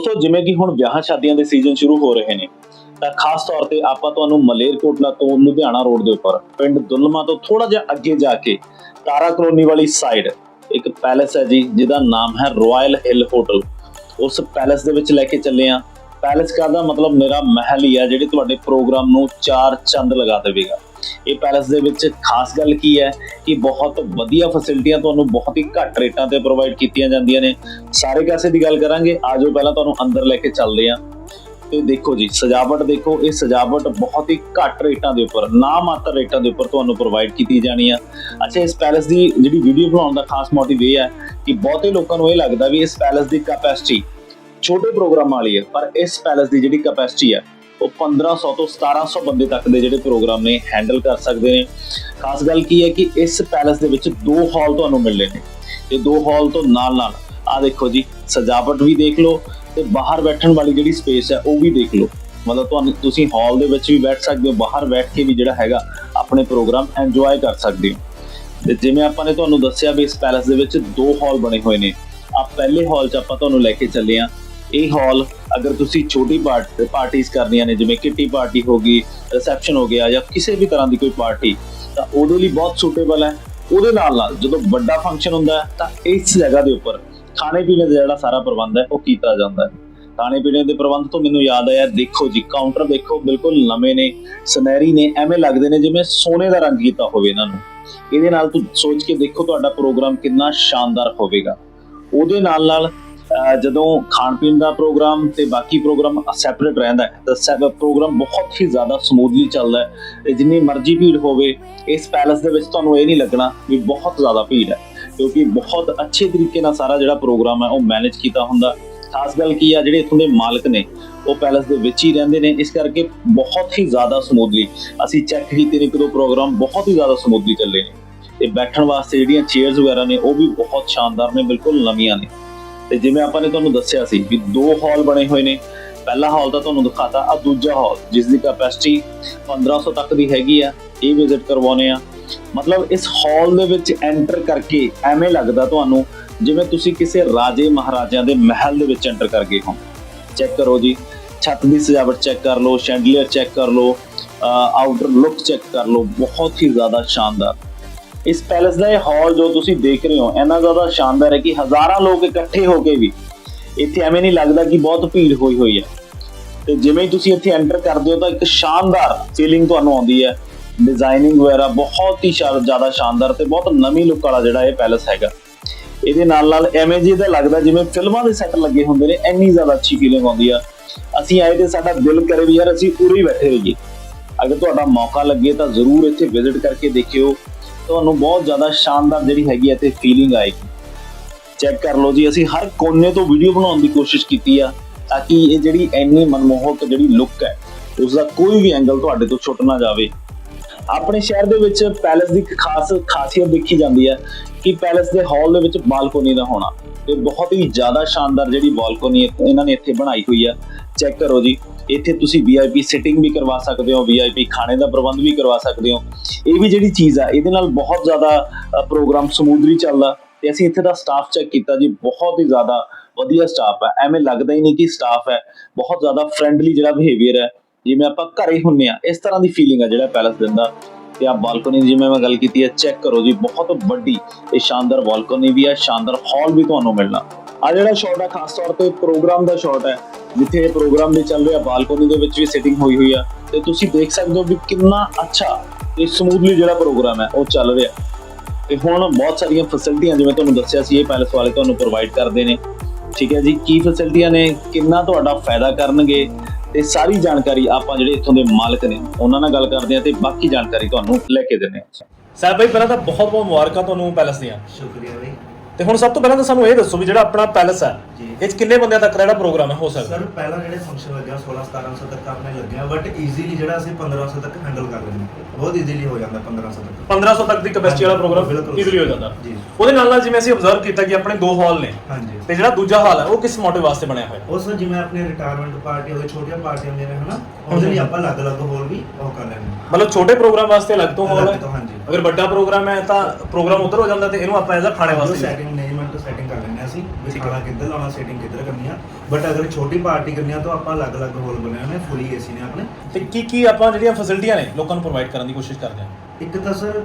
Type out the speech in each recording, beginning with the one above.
ਦੋਸਤੋ, ਜਿਵੇਂ ਕਿ ਹੁਣ ਵਿਆਹਾਂ ਸ਼ਾਦੀਆਂ ਦੇ ਸੀਜ਼ਨ ਸ਼ੁਰੂ ਹੋ ਰਹੇ ਨੇ, ਤਾਂ ਖਾਸ ਤੌਰ ਤੇ ਆਪਾਂ ਤੁਹਾਨੂੰ ਮਲੇਰਕੋਟਲਾ ਤੋਂ ਲੁਧਿਆਣਾ ਰੋਡ ਦੇ ਉੱਪਰ, ਪਿੰਡ ਦੁੱਲਮਾ ਤੋਂ ਥੋੜਾ ਜਿਹਾ ਅੱਗੇ ਜਾ ਕੇ ਤਾਰਾ ਕਲੋਨੀ ਵਾਲੀ ਸਾਈਡ ਇੱਕ ਪੈਲੇਸ ਹੈ ਜੀ, ਜਿਹਦਾ ਨਾਮ ਹੈ ਰਾਇਲ ਹਿਲ ਹੋਟਲ ਉਸ ਪੈਲੇਸ ਦੇ ਵਿੱਚ ਲੈ ਕੇ ਚੱਲੇ ਆ ਪੈਲੇਸ ਦਾ ਮਤਲਬ ਮੇਰਾ ਮਹਿਲ ਹੀ ਆ, ਜਿਹੜੇ ਤੁਹਾਡੇ ਪ੍ਰੋਗਰਾਮ ਨੂੰ ਚਾਰ ਚੰਦ ਲਗਾ ਦੇਵੇਗਾ। ਇਹ ਪੈਲੇਸ ਦੇ ਵਿੱਚ ਖਾਸ ਗੱਲ ਕੀ ਹੈ ਕਿ ਬਹੁਤ ਵਧੀਆ ਫੈਸਿਲਿਟੀਆਂ ਤੁਹਾਨੂੰ ਬਹੁਤ ਹੀ ਘੱਟ ਰੇਟਾਂ ਤੇ ਪ੍ਰੋਵਾਈਡ ਕੀਤੀਆਂ ਜਾਂਦੀਆਂ ਨੇ। ਸਾਰੇ ਕਾਸੇ ਦੀ ਗੱਲ ਕਰਾਂਗੇ ਆਜੋ ਪਹਿਲਾਂ ਤੁਹਾਨੂੰ ਅੰਦਰ ਲੈ ਕੇ ਚੱਲਦੇ ਆ ਤੇ ਦੇਖੋ ਜੀ, ਸਜਾਵਟ ਦੇਖੋ, ਇਹ ਸਜਾਵਟ ਬਹੁਤ ਹੀ ਘੱਟ ਰੇਟਾਂ ਦੇ ਉੱਪਰ, ਨਾ ਮਾਤਰ ਰੇਟਾਂ ਦੇ ਉੱਪਰ ਤੁਹਾਨੂੰ ਪ੍ਰੋਵਾਈਡ ਕੀਤੀ ਜਾਣੀ ਆ। ਅੱਛਾ, ਇਸ ਪੈਲੇਸ ਦੀ ਜਿਹੜੀ ਵੀਡੀਓ ਬਣਾਉਣ ਦਾ ਖਾਸ ਮੋਟਿਵ ਇਹ ਹੈ ਕਿ ਬਹੁਤੇ ਲੋਕਾਂ ਨੂੰ ਇਹ ਲੱਗਦਾ ਵੀ ਇਸ ਪੈਲੇਸ ਦੀ ਕੈਪੈਸਿਟੀ ਛੋਟੇ ਪ੍ਰੋਗਰਾਮਾਂ ਵਾਲੀ ਹੈ, ਪਰ ਇਸ ਪੈਲੇਸ ਦੀ ਜਿਹੜੀ ਕੈਪੈਸਿਟੀ ਹੈ ਉਹ 1500 ਤੋਂ 1700 ਬੰਦੇ ਤੱਕ ਦੇ ਜਿਹੜੇ ਪ੍ਰੋਗਰਾਮ ਨੇ ਹੈਂਡਲ ਕਰ ਸਕਦੇ ਨੇ। ਖਾਸ ਗੱਲ ਕੀ ਹੈ ਕਿ ਇਸ ਪੈਲੇਸ ਦੇ ਵਿੱਚ ਦੋ ਹਾਲ ਤੁਹਾਨੂੰ ਮਿਲਣੇ ਨੇ। ਤੇ ਦੋ ਹਾਲ ਤੋਂ ਨਾਲ ਨਾਲ ਆ ਦੇਖੋ ਜੀ, ਸਜਾਵਟ ਵੀ ਦੇਖ ਲਓ ਤੇ ਬਾਹਰ ਬੈਠਣ ਵਾਲੀ ਜਿਹੜੀ ਸਪੇਸ ਹੈ ਉਹ ਵੀ ਦੇਖ ਲਓ। ਮਤਲਬ ਤੁਹਾਨੂੰ, ਤੁਸੀਂ ਹਾਲ ਦੇ ਵਿੱਚ ਵੀ ਬੈਠ ਸਕਦੇ ਹੋ, ਬਾਹਰ ਬੈਠ ਕੇ ਵੀ ਜਿਹੜਾ ਹੈਗਾ ਆਪਣੇ ਪ੍ਰੋਗਰਾਮ ਇੰਜੋਏ ਕਰ ਸਕਦੇ ਹੋ। ਤੇ ਜਿਵੇਂ ਆਪਾਂ ਨੇ ਤੁਹਾਨੂੰ ਦੱਸਿਆ ਵੀ ਇਸ ਪੈਲੇਸ ਦੇ ਵਿੱਚ ਦੋ ਹਾਲ ਬਣੇ ਹੋਏ ਨੇ। ਆ ਪਹਿਲੇ ਹਾਲ 'ਚ ਆਪਾਂ ਤੁਹਾਨੂੰ ਲੈ ਕੇ ਚੱਲੇ ਆ ਇਹ ਹਾਲ ਅਗਰ ਤੁਸੀਂ ਛੋਟੀ ਪਾਰਟੀਆਂ ਕਰਨੀਆਂ ਨੇ, ਜਿਵੇਂ ਕਿੱਟੀ ਪਾਰਟੀ ਹੋ ਗਈ ਰਿਸੈਪਸ਼ਨ ਹੋ ਗਿਆ ਜਾਂ ਕਿਸੇ ਵੀ ਤਰ੍ਹਾਂ ਦੀ ਕੋਈ ਪਾਰਟੀ, ਤਾਂ ਉਹਦੇ ਲਈ ਬਹੁਤ ਸੂਟੇਬਲ ਹੈ। ਉਹਦੇ ਨਾਲ ਨਾਲ ਜਦੋਂ ਵੱਡਾ ਫੰਕਸ਼ਨ ਹੁੰਦਾ ਤਾਂ ਇਸ ਜਗ੍ਹਾ ਦੇ ਉੱਪਰ ਖਾਣੇ ਪੀਣੇ ਦਾ ਜਿਹੜਾ ਸਾਰਾ ਪ੍ਰਬੰਧ ਹੈ, ਉਹ ਕੀਤਾ ਜਾਂਦਾ ਹੈ। ਖਾਣੇ ਪੀਣੇ ਦੇ ਪ੍ਰਬੰਧ ਤੋਂ ਮੈਨੂੰ ਯਾਦ ਆਇਆ, ਦੇਖੋ ਜੀ ਕਾਊਂਟਰ ਦੇਖੋ, ਬਿਲਕੁਲ ਨਵੇਂ ਨੇ, ਸੁਨਹਿਰੀ ਨੇ, ਐਵੇਂ ਲੱਗਦੇ ਨੇ ਜਿਵੇਂ ਸੋਨੇ ਦਾ ਰੰਗ ਕੀਤਾ ਹੋਵੇ ਇਹਨਾਂ ਨੂੰ। ਇਹਦੇ ਨਾਲ ਤੁਸੀਂ ਸੋਚ ਕੇ ਦੇਖੋ ਤੁਹਾਡਾ ਪ੍ਰੋਗਰਾਮ ਕਿੰਨਾ ਸ਼ਾਨਦਾਰ ਹੋਵੇਗਾ। ਉਹਦੇ ਨਾਲ ਨਾਲ ਜਦੋਂ ਖਾਣ ਪੀਣ ਦਾ ਪ੍ਰੋਗਰਾਮ ਤੇ ਬਾਕੀ ਪ੍ਰੋਗਰਾਮ ਸੈਪਰੇਟ ਰਹਿੰਦਾ ਹੈ, ਤਾਂ ਸੈਪ ਪ੍ਰੋਗਰਾਮ ਬਹੁਤ ਹੀ ਜ਼ਿਆਦਾ ਸਮੂਥਲੀ ਚੱਲਦਾ ਹੈ ਜਿੰਨੀ ਮਰਜ਼ੀ ਭੀੜ ਹੋਵੇ, ਇਸ ਪੈਲੇਸ ਦੇ ਵਿੱਚ ਤੁਹਾਨੂੰ ਇਹ ਨਹੀਂ ਲੱਗਣਾ ਵੀ ਬਹੁਤ ਜ਼ਿਆਦਾ ਭੀੜ ਹੈ, ਕਿਉਂਕਿ ਬਹੁਤ ਅੱਛੇ ਤਰੀਕੇ ਨਾਲ ਸਾਰਾ ਜਿਹੜਾ ਪ੍ਰੋਗਰਾਮ ਹੈ ਉਹ ਮੈਨੇਜ ਕੀਤਾ ਹੁੰਦਾ ਖਾਸ ਗੱਲ ਕੀ ਆ, ਜਿਹੜੇ ਇੱਥੋਂ ਦੇ ਮਾਲਕ ਨੇ, ਉਹ ਪੈਲੇਸ ਦੇ ਵਿੱਚ ਹੀ ਰਹਿੰਦੇ ਨੇ, ਇਸ ਕਰਕੇ ਬਹੁਤ ਹੀ ਜ਼ਿਆਦਾ ਸਮੂਥਲੀ ਅਸੀਂ ਚੈੱਕ ਕੀਤੇ ਨੇ ਇੱਕ ਦੋ ਪ੍ਰੋਗਰਾਮ ਬਹੁਤ ਹੀ ਜ਼ਿਆਦਾ ਸਮੂਥਲੀ ਚੱਲੇ ਨੇ। ਤੇ ਬੈਠਣ ਵਾਸਤੇ ਜਿਹੜੀਆਂ ਚੇਅਰਸ ਵਗੈਰਾ ਨੇ, ਉਹ ਵੀ ਬਹੁਤ ਸ਼ਾਨਦਾਰ ਨੇ, ਬਿਲਕੁਲ ਨਵੀਆਂ ਨੇ। ਤੇ ਜਿਵੇਂ ਆਪਾਂ ਨੇ ਤੁਹਾਨੂੰ ਦੱਸਿਆ ਸੀ ਵੀ ਦੋ ਹਾਲ ਬਣੇ ਹੋਏ ਨੇ। ਪਹਿਲਾ ਹਾਲ ਤਾਂ ਤੁਹਾਨੂੰ ਦਿਖਾਤਾ ਆ ਦੂਜਾ ਹਾਲ ਜਿਸ ਦੀ ਕੈਪੈਸਿਟੀ 1500 ਤੱਕ ਦੀ ਹੈਗੀ ਆ, ਇਹ ਵਿਜ਼ਿਟ ਕਰਵਾਉਨੇ ਆ। ਮਤਲਬ ਇਸ ਹਾਲ ਦੇ ਵਿੱਚ ਐਂਟਰ ਕਰਕੇ ਐਵੇਂ ਲੱਗਦਾ ਤੁਹਾਨੂੰ ਜਿਵੇਂ ਤੁਸੀਂ ਕਿਸੇ ਰਾਜੇ ਮਹਾਰਾਜਿਆਂ ਦੇ ਮਹਿਲ ਦੇ ਵਿੱਚ ਐਂਟਰ ਕਰ ਗਏ ਹੋ ਚੈੱਕ ਕਰੋ ਜੀ, ਛੱਤ ਦੀ ਸਜਾਵਟ ਚੈੱਕ ਕਰ ਲਓ ਸ਼ੈਂਡਲੀਅਰ ਚੈੱਕ ਕਰ ਲਓ ਆਊਟਰ ਲੁੱਕ ਚੈੱਕ ਕਰ ਲਓ, ਬਹੁਤ ਹੀ ਜ਼ਿਆਦਾ ਸ਼ਾਨਦਾਰ। ਇਸ ਪੈਲੇਸ ਦਾ ਇਹ ਹਾਲ ਜੋ ਤੁਸੀਂ ਦੇਖ ਰਹੇ ਹੋ, ਇੰਨਾ ਜ਼ਿਆਦਾ ਸ਼ਾਨਦਾਰ ਹੈ ਕਿ ਹਜ਼ਾਰਾਂ ਲੋਕ ਇਕੱਠੇ ਹੋ ਕੇ ਵੀ ਇੱਥੇ ਐਵੇਂ ਨਹੀਂ ਲੱਗਦਾ ਕਿ ਬਹੁਤ ਭੀੜ ਹੋਈ ਹੋਈ ਹੈ। ਤੇ ਜਿਵੇਂ ਹੀ ਤੁਸੀਂ ਇੱਥੇ ਐਂਟਰ ਕਰਦੇ ਹੋ ਤਾਂ ਇੱਕ ਸ਼ਾਨਦਾਰ ਫੀਲਿੰਗ ਤੁਹਾਨੂੰ ਆਉਂਦੀ ਹੈ। ਡਿਜ਼ਾਈਨਿੰਗ ਵਗੈਰਾ ਬਹੁਤ ਹੀ ਸ਼ਾ- ਜ਼ਿਆਦਾ ਸ਼ਾਨਦਾਰ ਤੇ ਬਹੁਤ ਨਵੀਂ ਲੁੱਕ ਵਾਲਾ ਜਿਹੜਾ ਇਹ ਪੈਲੇਸ ਹੈਗਾ। ਇਹਦੇ ਨਾਲ ਨਾਲ ਐਵੇਂ ਜੀ ਦਾ ਲੱਗਦਾ ਜਿਵੇਂ ਫਿਲਮਾਂ ਦੇ ਸੈੱਟ ਲੱਗੇ ਹੁੰਦੇ ਨੇ, ਇੰਨੀ ਜ਼ਿਆਦਾ ਅੱਛੀ ਫੀਲਿੰਗ ਆਉਂਦੀ ਆ। ਅਸੀਂ ਆਏ ਤੇ ਸਾਡਾ ਦਿਲ ਕਰੇ ਵੀ ਯਾਰ ਅਸੀਂ ਉਰੇ ਹੀ ਬੈਠੇ ਰਹੀਏ। ਅਗਰ ਤੁਹਾਡਾ ਮੌਕਾ ਲੱਗੇ ਤਾਂ ਜ਼ਰੂਰ ਇੱਥੇ ਵਿਜ਼ਿਟ ਕਰਕੇ ਦੇਖਿਓ। ਤੁਹਾਨੂੰ ਬਹੁਤ ਜ਼ਿਆਦਾ ਸ਼ਾਨਦਾਰ ਜਿਹੜੀ ਹੈਗੀ ਹੈ ਤੇ ਫੀਲਿੰਗ ਆਏਗੀ। ਚੈੱਕ ਕਰ ਲਓ ਜੀ, ਅਸੀਂ ਹਰ ਕੋਨੇ ਤੋਂ ਵੀਡੀਓ ਬਣਾਉਣ ਦੀ ਕੋਸ਼ਿਸ਼ ਕੀਤੀ ਆ ਤਾਂ ਕਿ ਇਹ ਜਿਹੜੀ ਇੰਨੀ ਮਨਮੋਹਕ ਜਿਹੜੀ ਲੁੱਕ ਹੈ ਉਸ ਦਾ ਕੋਈ ਵੀ ਐਂਗਲ ਤੁਹਾਡੇ ਤੋਂ ਛੁੱਟ ਨਾ ਜਾਵੇ। ਆਪਣੇ ਸ਼ਹਿਰ ਦੇ ਵਿੱਚ ਪੈਲੇਸ ਦੀ ਇੱਕ ਖਾਸ ਖਾਸੀਅਤ ਦੇਖੀ ਜਾਂਦੀ ਹੈ ਕਿ ਪੈਲੇਸ ਦੇ ਹਾਲ ਦੇ ਵਿੱਚ ਬਾਲਕੋਨੀ ਦਾ ਹੋਣਾ। ਤੇ ਬਹੁਤ ਹੀ ਜ਼ਿਆਦਾ ਸ਼ਾਨਦਾਰ ਜਿਹੜੀ ਬਾਲਕੋਨੀ ਇਹਨਾਂ ਨੇ ਇੱਥੇ ਬਣਾਈ ਹੋਈ ਆ। ਚੈੱਕ ਕਰੋ ਜੀ। ਇੱਥੇ ਤੁਸੀਂ VIP ਸਿਟਿੰਗ ਵੀ ਕਰਵਾ ਸਕਦੇ ਹੋ VIP ਖਾਣੇ ਦਾ ਪ੍ਰਬੰਧ ਵੀ ਕਰਵਾ ਸਕਦੇ ਹੋ। ਇਹ ਵੀ ਜਿਹੜੀ ਚੀਜ਼ ਆ, ਇਹਦੇ ਨਾਲ ਬਹੁਤ ਜ਼ਿਆਦਾ ਪ੍ਰੋਗਰਾਮ ਸਮੂਥਲੀ ਚੱਲਦਾ। ਤੇ ਅਸੀਂ ਇੱਥੇ ਦਾ ਸਟਾਫ ਚੈੱਕ ਕੀਤਾ ਜੀ, ਬਹੁਤ ਹੀ ਜ਼ਿਆਦਾ ਵਧੀਆ ਸਟਾਫ ਹੈ ਐਵੇਂ ਲੱਗਦਾ ਹੀ ਨਹੀਂ ਕਿ ਸਟਾਫ ਹੈ। ਬਹੁਤ ਜ਼ਿਆਦਾ ਫ੍ਰੈਂਡਲੀ ਜਿਹੜਾ ਬਿਹੇਵੀਅਰ ਹੈ। ਜਿਵੇਂ ਆਪਾਂ ਘਰੇ ਹੁੰਨੇ ਆ, ਇਸ ਤਰ੍ਹਾਂ ਦੀ ਫੀਲਿੰਗ ਆ ਜਿਹੜਾ ਪੈਲਸ ਦਿੰਦਾ ਤੇ ਆ ਬਾਲਕੋਨੀ ਜਿਵੇਂ ਮੈਂ ਗੱਲ ਕੀਤੀ ਹੈ ਚੈੱਕ ਕਰੋ ਜੀ, ਬਹੁਤ ਵੱਡੀ, ਇਹ ਸ਼ਾਨਦਾਰ ਬਾਲਕੋਨੀ ਵੀ ਹੈ ਸ਼ਾਨਦਾਰ ਹਾਲ ਵੀ ਤੁਹਾਨੂੰ ਮਿਲਣਾ। ਆ ਜਿਹੜਾ ਸ਼ਾਟ ਹੈ ਖਾਸ ਤੌਰ ਤੇ ਪ੍ਰੋਗਰਾਮ ਦਾ ਸ਼ਾਟ ਹੈ ਜਿੱਥੇ ਇਹ ਪ੍ਰੋਗਰਾਮ ਵੀ ਚੱਲ ਰਿਹਾ ਬਾਲਕੋਨੀ ਦੇ ਵਿੱਚ ਵੀ ਸਿਟਿੰਗ ਹੋਈ ਹੋਈ ਆ ਤੇ ਤੁਸੀਂ ਦੇਖ ਸਕਦੇ ਹੋ ਵੀ ਕਿੰਨਾ ਅੱਛਾ ਤੇ ਸਮੂਥਲੀ ਜਿਹੜਾ ਪ੍ਰੋਗਰਾਮ ਹੈ ਉਹ ਚੱਲ ਰਿਹਾ। ਤੇ ਹੁਣ ਬਹੁਤ ਸਾਰੀਆਂ ਫੈਸਿਲਿਟੀਆਂ ਜਿਵੇਂ ਤੁਹਾਨੂੰ ਦੱਸਿਆ ਸੀ ਇਹ ਪੈਲਸ ਵਾਲੇ ਤੁਹਾਨੂੰ ਪ੍ਰੋਵਾਈਡ ਕਰਦੇ ਨੇ। ਠੀਕ ਹੈ ਜੀ ਕੀ ਫੈਸਿਲਿਟੀਆਂ ਨੇ ਕਿੰਨਾ ਤੁਹਾਡਾ ਫਾਇਦਾ ਕਰਨਗੇ ਤੇ ਸਾਰੀ ਜਾਣਕਾਰੀ ਆਪਾਂ ਜਿਹੜੇ ਇੱਥੋਂ ਦੇ ਮਾਲਕ ਨੇ ਉਹਨਾਂ ਨਾਲ ਗੱਲ ਕਰਦੇ ਆ ਤੇ ਬਾਕੀ ਜਾਣਕਾਰੀ ਤੁਹਾਨੂੰ ਲੈ ਕੇ ਦਿੰਦੇ ਆ ਸਾਹਿਬ ਭਾਈ ਪਹਿਲਾਂ ਤਾਂ ਬਹੁਤ ਬਹੁਤ ਮੁਬਾਰਕਾਂ ਤੁਹਾਨੂੰ ਪੈਲਸ ਦੀਆਂ। ਸ਼ੁਕਰੀਆ ਬਈ। ਤੇ ਹੁਣ ਸਭ ਤੋਂ ਪਹਿਲਾਂ ਤਾਂ ਸਾਨੂੰ ਇਹ ਦੱਸੋ ਵੀ ਜਿਹੜਾ ਆਪਣਾ ਪੈਲਸ ਹੈ ਜੀ। ਇਹ 'ਚ ਕਿੰਨੇ ਬੰਦਿਆਂ ਤੱਕ ਦਾ ਜਿਹੜਾ ਪ੍ਰੋਗਰਾਮ ਹੈ ਹੋ ਸਕਦਾ? ਸਰ ਪਹਿਲਾਂ ਜਿਹੜੇ ਫੰਕਸ਼ਨ ਲੱਗਿਆ 16 1700 ਤੱਕ ਆਪਣੇ ਲੱਗਿਆ ਬਟ ਈਜ਼ੀਲੀ ਜਿਹੜਾ ਅਸੀਂ 1500 ਤੱਕ ਹੈਂਡਲ ਕਰ ਲੈਂਦੇ ਹਾਂ। ਬਹੁਤ ਈਜ਼ੀਲੀ ਹੋ ਜਾਂਦਾ 1500 ਤੱਕ। 1500 ਤੱਕ ਦੀ ਕੈਪੈਸਿਟੀ ਵਾਲਾ ਪ੍ਰੋਗਰਾਮ ਬਿਲਕੁਲ। ਈਜ਼ੀਲੀ ਹੋ ਜਾਂਦਾ। ਜੀ। ਉਹਦੇ ਨਾਲ ਨਾਲ ਜਿਵੇਂ ਅਸੀਂ ਅਬਜ਼ਰਵ ਕੀਤਾ ਕਿ ਆਪਣੇ ਦੋ ਹਾਲ ਨੇ ਹਾਂਜੀ। ਤੇ ਜਿਹੜਾ ਦੂਜਾ ਹਾਲ ਹੈ ਉਹ ਕਿਸ ਮੋਟਿਵ ਵਾਸਤੇ ਬਣਿਆ ਹੋਇਆ? ਉਸ ਨੂੰ ਜਿਵੇਂ ਆਪਣੇ ਰਿਟਾਇਰਮੈਂਟ ਪਾਰਟੀ ਹੋਵੇ ਛੋਟੀਆਂ ਪਾਰਟੀਆਂ ਹੁੰਦੀਆਂ ਨੇ ਹਨਾ? ਉਹਦੇ ਲਈ ਆਪਾਂ ਅਲੱਗ-ਅਲੱਗ ਹੋਰ ਵੀ ਉਹ ਕਰ ਲੈਂਦੇ ਹਾਂ। ਮਤਲਬ ਛੋਟੇ ਪ੍ਰੋਗਰਾਮ ਵਾਸਤੇ ਅਲੱਗ ਤੋਂ ਹਾਲ ਅਲੱਗ ਹੈ? ਤੋਂ ਹਾਂਜੀ। ਅਗਰ ਵੱਡਾ ਪ੍ਰੋਗਰਾਮ ਹੈ ਤਾਂ ਪ੍ਰੋਗਰਾਮ ਉਧਰ ਹੋ ਜਾਂਦਾ ਤੇ ਇਹਨੂੰ ਆਪਾਂ ਐਜ਼ ਅ ਖਾਣੇ ਵਾਸਤੇ ਸੈਟਿੰਗ ਅਰੇਂਜਮੈਂਟ ਸੈਟਿੰਗ ਕਰ ਲੈਂਦੇ ਹਾਂ ਅਸੀਂ ਵੀ। ਖਾਣਾ ਕਿੱਧਰ ਲਾਉਣਾ ਸੈਟਿੰਗ ਕਿੱਧਰ ਕਰਨੀ ਆ। ਬਟ ਅਗਰ ਛੋਟੀ ਪਾਰਟੀ ਕਰਨੀ ਆ ਤਾਂ ਆਪਾਂ ਅਲੱਗ-ਅਲੱਗ ਹੋਲ ਬਣੇ ਹੋਏ ਨੇ ਫੁੱਲੀ ਏਸੀ ਨੇ ਆਪਣੇ। ਤੇ ਕੀ ਕੀ ਆਪਾਂ ਜਿਹੜੀਆਂ ਫੈਸਿਲਿਟੀਆਂ ਨੇ ਲੋਕਾਂ ਨੂੰ ਪ੍ਰੋਵਾਈਡ ਕਰਨ ਦੀ ਕੋਸ਼ਿਸ਼ ਕਰਦੇ ਹਾਂ? ਇੱਕ ਤਾਂ ਸਰ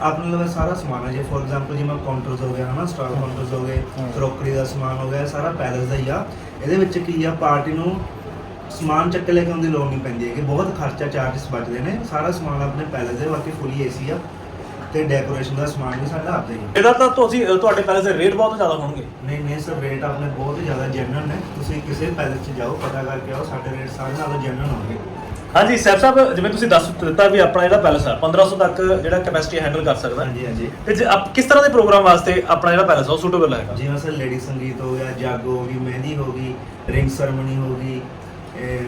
ਆਪਣੇ ਲਵੇ ਸਾਰਾ ਸਮਾਨ ਹੈ। ਜੇ ਫੋਰ ਐਗਜ਼ਾਮਪਲ ਜਿਵੇਂ ਕਾਊਂਟਰਸ ਹੋ ਗਿਆ ਹਨਾ ਸਟਾਲ ਕਾਊਂਟਰਸ ਹੋ ਗਏ। ਕਰੋਕਰੀ ਦਾ ਸਮਾਨ ਹੋ ਗਿਆ ਸਾਰਾ ਪੈਲਸ ਦਾ ਹੀ ਆ। ਇਹਦੇ ਵਿੱਚ ਕੀ ਆ ਪਾਰਟੀ ਨੂੰ ਸਮਾਨ ਚੱਕ ਲੈ ਕੇ ਆਉਣ ਦੀ ਲੋੜ ਨਹੀਂ ਪੈਂਦੀ ਹੈ ਕਿ ਬਹੁਤ ਖਰਚਾ ਚਾਰजेस ਬਚਦੇ ਨੇ। ਸਾਰਾ ਸਮਾਨ ਆਪਣੇ ਪੈਲਸ ਦੇ ਬਾਕੀ ਫੁੱਲੀ ਏਸੀ ਆ। ਤੇ ਡੈਕੋਰੇਸ਼ਨ ਦਾ ਸਮਾਨ ਵੀ ਸਾਡਾ ਆਪਦਾ ਹੀ। ਹੈ ਇਹਦਾ ਤਾਂ ਤੁਸੀਂ ਤੁਹਾਡੇ ਪੈਲਸ ਦੇ ਰੇਟ ਬਹੁਤ ਜ਼ਿਆਦਾ ਹੋਣਗੇ। ਨਹੀਂ ਨਹੀਂ ਸਰ ਰੇਟ ਆਪਣੇ ਬਹੁਤ ਹੀ ਜ਼ਿਆਦਾ ਜੈਨੂਅਲ ਨੇ। ਤੁਸੀਂ ਕਿਸੇ ਪੈਲਸ 'ਚ ਜਾਓ ਪਤਾ ਕਰਕੇ ਆਓ ਸਾਡੇ ਰੇਟ ਸਾਰੇ ਨਾਲੋਂ ਜੈਨੂਅਲ ਹੋਣਗੇ। ਹਾਂਜੀ ਸੈਫ ਸਾਹਿਬ ਜਿਵੇਂ ਤੁਸੀਂ ਦੱਸ ਦਿੱਤਾ ਵੀ ਆਪਣਾ ਜਿਹੜਾ ਪੈਲਸ ਆ 1500 ਤੱਕ ਜਿਹੜਾ ਕੈਪੈਸਿਟੀ ਹੈਂਡਲ ਕਰ ਸਕਦਾ। ਹਾਂਜੀ ਹਾਂਜੀ। ਤੇ ਜੇ ਆਪ ਕਿਸ ਤਰ੍ਹਾਂ ਦੇ ਪ੍ਰੋਗਰਾਮ ਵਾਸਤੇ ਆਪਣਾ ਜਿਹੜਾ ਪੈਲਸ ਆ ਉਹ ਸੂਟੇਬਲ ਹੈਗਾ ਜਿਵੇਂ ਸਰ ਲੇਡੀ ਸੰਗੀਤ ਹੋ ਗਿਆ ਜਾਗੋ ਹੋ ਗਈ ਮਹਿੰਦੀ ਹੋ ਗਈ ਰਿੰਗ ਸਰਮਨੀ ਹੋ ਗਈ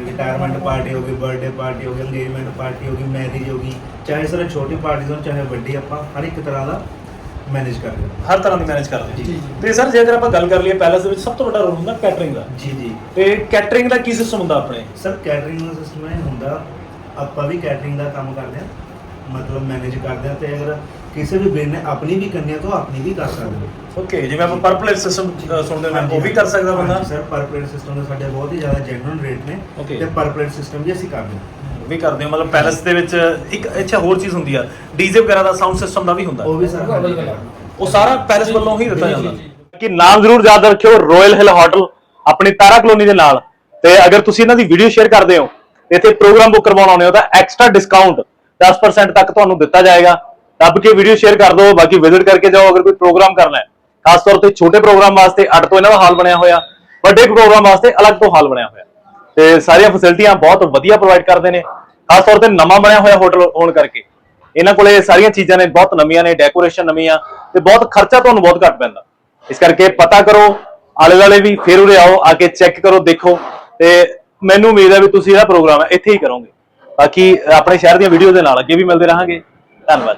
ਰਿਟਾਇਰਮੈਂਟ ਪਾਰਟੀ ਹੋ ਗਈ ਬਰਥਡੇ ਪਾਰਟੀ ਹੋ ਗਈ ਅੰਗੇਜਮੈਂਟ ਪਾਰਟੀ ਹੋ ਗਈ ਮੈਰਿਜ ਹੋ ਗਈ। ਚਾਹੇ ਸਰ ਛੋਟੀ ਪਾਰਟੀ ਹੋਣ ਚਾਹੇ ਵੱਡੀ ਆਪਾਂ ਹਰ ਇੱਕ ਤਰ੍ਹਾਂ ਦਾ ਮੈਨੇਜ ਕਰਦੇ ਹਾਂ। ਹਰ ਤਰ੍ਹਾਂ ਦੀ ਮੈਨੇਜ ਕਰਦੇ ਜੀ। ਤੇ ਸਰ ਜੇ ਅਗਰ ਆਪਾਂ ਗੱਲ ਕਰ ਲਈਏ ਪੈਲਸ ਦੇ ਵਿੱਚ ਸਭ ਤੋਂ ਵੱਡਾ ਰੋਲ ਹੁੰਦਾ ਕੈਟਰਿੰਗ ਦਾ। ਜੀ ਜੀ। ਤੇ ਕੈਟਰਿੰਗ ਦਾ ਕੀ ਸਿਸਟਮ ਹੁੰਦਾ ਆਪਣੇ? ਸਰ ਕੈਟਰਿੰਗ ਦਾ ਸਿਸਟਮ ਇਹ ਹੁੰਦਾ ਆਪਾਂ ਵੀ ਕੈਟਰਿੰਗ ਦਾ ਕੰਮ ਕਰਦੇ ਹਾਂ ਮਤਲਬ ਮੈਨੇਜ ਕਰਦੇ ਹਾਂ ਤੇ ਅਗਰ ਕਿਸੇ ਵੀ ਬ੍ਰੈਂਡ ਨੇ ਆਪਣੀ ਵੀ ਕਰਨੀ ਹੈ ਤਾਂ ਆਪਣੀ ਵੀ ਕਰ ਸਕਦੇ ਹੋ। ਓਕੇ ਜਿਵੇਂ ਆਪਾਂ ਪਰ ਪਲੇਟ ਸਿਸਟਮ ਸੁਣਦੇ ਹਾਂ ਉਹ ਵੀ ਕਰ ਸਕਦਾ ਬੰਦਾ? ਸਰ ਪਰ ਪਲੇਟ ਸਿਸਟਮ ਦੇ ਸਾਡੇ ਬਹੁਤ ਹੀ ਜ਼ਿਆਦਾ ਜੈਨੂਇਨ ਰੇਟ ਨੇ Okay. ਤੇ ਪਰ ਪਲੇਟ ਸਿਸਟਮ ਵੀ ਅਸੀਂ ਕਰਦੇ ਹਾਂ। ਉਹ ਵੀ ਕਰਦੇ ਹਾਂ ਮਤਲਬ ਪੈਲਸ ਦੇ ਵਿੱਚ ਇੱਕ ਅੱਛਾ ਹੋਰ ਚੀਜ਼ ਹੁੰਦੀ ਆ ਡੀਜੇ ਵਗੈਰਾ ਦਾ ਸਾਊਂਡ ਸਿਸਟਮ ਦਾ ਵੀ ਹੁੰਦਾ। ਉਹ ਵੀ ਸਰ ਹਾਂਜੀ। ਉਹ ਸਾਰਾ ਪੈਲਸ ਵੱਲੋਂ ਹੀ ਦਿੱਤਾ ਜਾਂਦਾ। ਕਿ ਨਾਮ ਜ਼ਰੂਰ ਯਾਦ ਰੱਖਿਓ ਰਾਇਲ ਹਿਲ ਹੋਟਲ ਆਪਣੀ ਤਾਰਾ ਕਲੋਨੀ ਦੇ ਨਾਲ। ਤੇ ਅਗਰ ਤੁਸੀਂ ਇਹਨਾਂ ਦੀ ਵੀਡੀਓ ਸ਼ੇਅਰ ਕਰਦੇ ਹੋ ਤੇ ਇੱਥੇ ਪ੍ਰੋਗਰਾਮ ਬੁੱਕ ਕਰਵਾਉਣ ਆਉਂਦੇ ਹੋ ਤਾਂ ਐਕਸਟਰਾ ਡਿਸਕਾਊਂਟ 10% ਤੱਕ ਤੁਹਾਨੂੰ ਦਿੱਤਾ ਜਾਏਗਾ। ਦੱਬ ਕੇ ਵੀਡੀਓ ਸ਼ੇਅਰ ਕਰ ਦਿਓ, ਬਾਕੀ ਵਿਜ਼ਿਟ ਕਰਕੇ ਜਾਓ, ਅਗਰ ਕੋਈ ਪ੍ਰੋਗਰਾਮ ਕਰਨਾ ਹੈ। ਖਾਸ ਤੌਰ ਤੇ ਛੋਟੇ ਪ੍ਰੋਗਰਾਮ ਵਾਸਤੇ ਅੱਡ ਤੋਂ ਇਹਨਾਂ ਦਾ ਹਾਲ ਬਣਿਆ ਹੋਇਆ, ਵੱਡੇ ਪ੍ਰੋਗਰਾਮ ਵਾਸਤੇ ਅਲੱਗ ਤੋਂ ਹਾਲ ਬਣਿਆ ਹੋਇਆ। ਤੇ ਸਾਰੀਆਂ ਫੈਸਿਲਿਟੀਆਂ ਬਹੁਤ ਵਧੀਆ ਪ੍ਰੋਵਾਈਡ ਕਰਦੇ ਨੇ। ਖਾਸ ਤੌਰ ਤੇ ਨਵਾਂ ਬਣਿਆ ਹੋਇਆ ਹੋਟਲ ਹੋਣ ਕਰਕੇ। ਇਹਨਾਂ ਕੋਲੇ ਸਾਰੀਆਂ ਚੀਜ਼ਾਂ ਨੇ, ਬਹੁਤ ਨਵੀਆਂ ਨੇ ਡੈਕੋਰੇਸ਼ਨ ਨਵੀਆਂ, ਤੇ ਬਹੁਤ ਖਰਚਾ ਤੁਹਾਨੂੰ ਬਹੁਤ ਘੱਟ ਪੈਂਦਾ। ਇਸ ਕਰਕੇ ਪਤਾ ਕਰੋ ਆਲੇ ਵਾਲੇ ਵੀ ਫਿਰ ਉਰੇ ਆਓ, ਆ ਕੇ ਚੈੱਕ ਕਰੋ, ਦੇਖੋ, ਤੇ ਮੈਨੂੰ ਉਮੀਦ ਹੈ ਵੀ ਤੁਸੀਂ ਇਹਦਾ ਪ੍ਰੋਗਰਾਮ ਹੈ ਇੱਥੇ ਹੀ ਕਰੋਗੇ। ਬਾਕੀ ਆਪਣੇ ਸ਼ਹਿਰ ਦੀਆਂ ਵੀਡੀਓ ਦੇ ਨਾਲ ਅੱਗੇ ਵੀ ਮਿਲਦੇ ਰਹਾਂਗੇ। ਧੰਨਵਾਦ।